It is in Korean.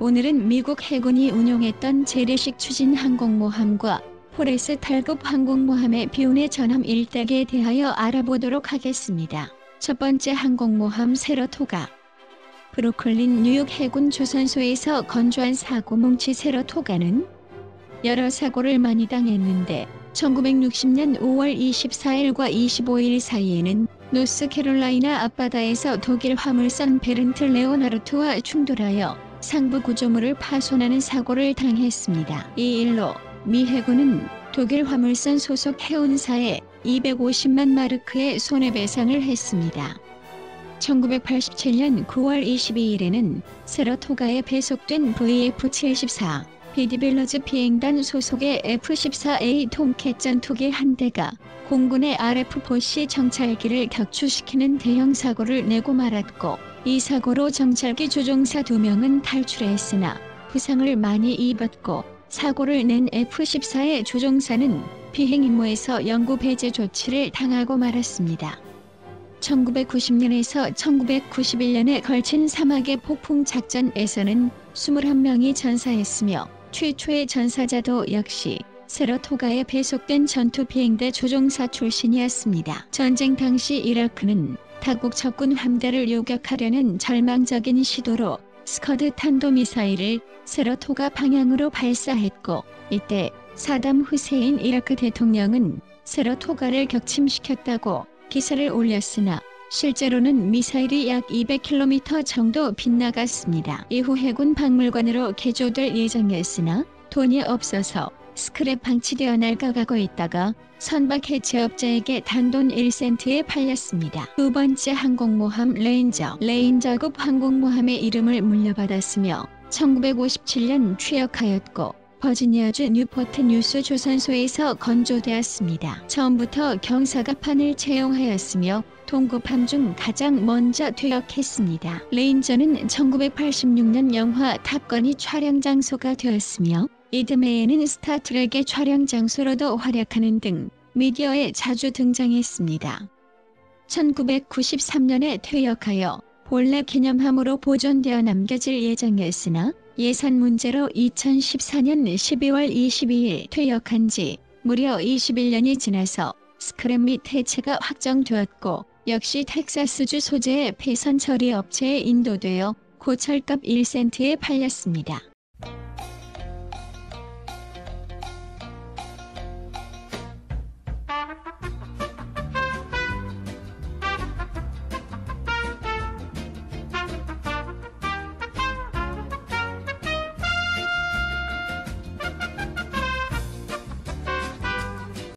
오늘은 미국 해군이 운용했던 재래식 추진 항공모함과 포레스 탈급 항공모함의 비운의 전함 일대에 대하여 알아보도록 하겠습니다. 첫 번째 항공모함 세러토가 브루클린 뉴욕 해군 조선소에서 건조한 사고 뭉치 세러토가는 여러 사고를 많이 당했는데 1960년 5월 24일과 25일 사이에는 노스캐롤라이나 앞바다에서 독일 화물선 베른트 레오나르트와 충돌하여 상부 구조물을 파손하는 사고를 당했습니다. 이 일로 미 해군은 독일 화물선 소속 해운사에 250만 마르크의 손해배상을 했습니다. 1987년 9월 22일에는 세러토가에 배속된 VF-74 비디빌러즈 비행단 소속의 F-14A 통캣 전투기 한 대가 공군의 RF-4C 정찰기를 격추시키는 대형 사고를 내고 말았고 이 사고로 정찰기 조종사 2명은 탈출했으나 부상을 많이 입었고 사고를 낸 F-14의 조종사는 비행 임무에서 영구 배제 조치를 당하고 말았습니다. 1990년에서 1991년에 걸친 사막의 폭풍 작전에서는 21명이 전사했으며 최초의 전사자도 역시 세러토가에 배속된 전투 비행대 조종사 출신이었습니다. 전쟁 당시 이라크는 타국 적군 함대를 요격하려는 절망적인 시도로 스커드 탄도미사일을 세러토가 방향으로 발사했고 이때 사담 후세인 이라크 대통령은 세러토가를 격침시켰다고 기사를 올렸으나 실제로는 미사일이 약 200km 정도 빗나갔습니다. 이후 해군 박물관으로 개조될 예정이었으나 돈이 없어서 스크랩 방치되어 낡아가고 있다가 선박 해체업자에게 단돈 1센트에 팔렸습니다. 두 번째 항공모함 레인저 레인저급 항공모함의 이름을 물려받았으며 1957년 취역하였고 버지니아주 뉴포트 뉴스 조선소에서 건조되었습니다. 처음부터 경사갑판을 채용하였으며 동급함 중 가장 먼저 퇴역했습니다. 레인저는 1986년 영화 탑건이 촬영 장소가 되었으며 이듬해에는 스타트랙의 촬영 장소로도 활약하는 등 미디어에 자주 등장했습니다. 1993년에 퇴역하여 본래 기념함으로 보존되어 남겨질 예정이었으나 예산 문제로 2014년 12월 22일 퇴역한 지 무려 21년이 지나서 스크랩 및 해체가 확정되었고 역시 텍사스주 소재의 폐선 처리 업체에 인도되어 고철값 1센트에 팔렸습니다.